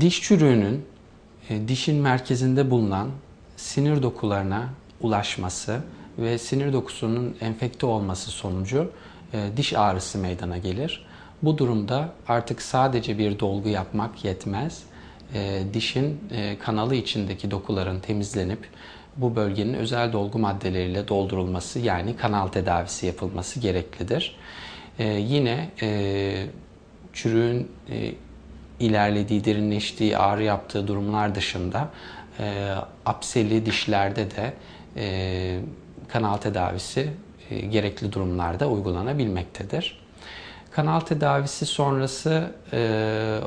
Diş çürüğünün e, dişin merkezinde bulunan sinir dokularına ulaşması ve sinir dokusunun enfekte olması sonucu e, diş ağrısı meydana gelir. Bu durumda artık sadece bir dolgu yapmak yetmez. E, Dişin kanalı içindeki dokuların temizlenip bu bölgenin özel dolgu maddeleriyle doldurulması yani kanal tedavisi yapılması gereklidir. Yine çürüğün ilerlediği, derinleştiği, ağrı yaptığı durumlar dışında e, apseli dişlerde de e, kanal tedavisi e, gerekli durumlarda uygulanabilmektedir. Kanal tedavisi sonrası e,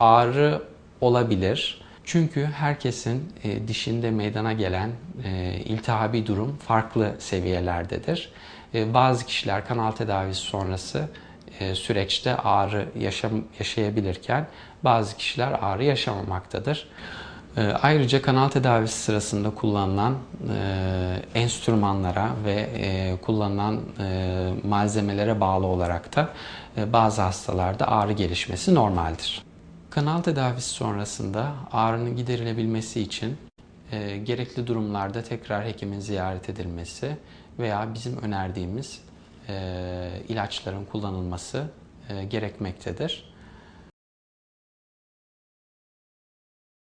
ağrı olabilir. Çünkü herkesin e, dişinde meydana gelen e, iltihabi durum farklı seviyelerdedir. E, bazı kişiler kanal tedavisi sonrası süreçte ağrı yaşam, yaşayabilirken bazı kişiler ağrı yaşamamaktadır. E, Ayrıca kanal tedavisi sırasında kullanılan e, enstrümanlara ve e, kullanılan e, malzemelere bağlı olarak da e, bazı hastalarda ağrı gelişmesi normaldir. Kanal tedavisi sonrasında ağrının giderilebilmesi için e, gerekli durumlarda tekrar hekimin ziyaret edilmesi veya bizim önerdiğimiz e, ilaçların kullanılması gerekmektedir.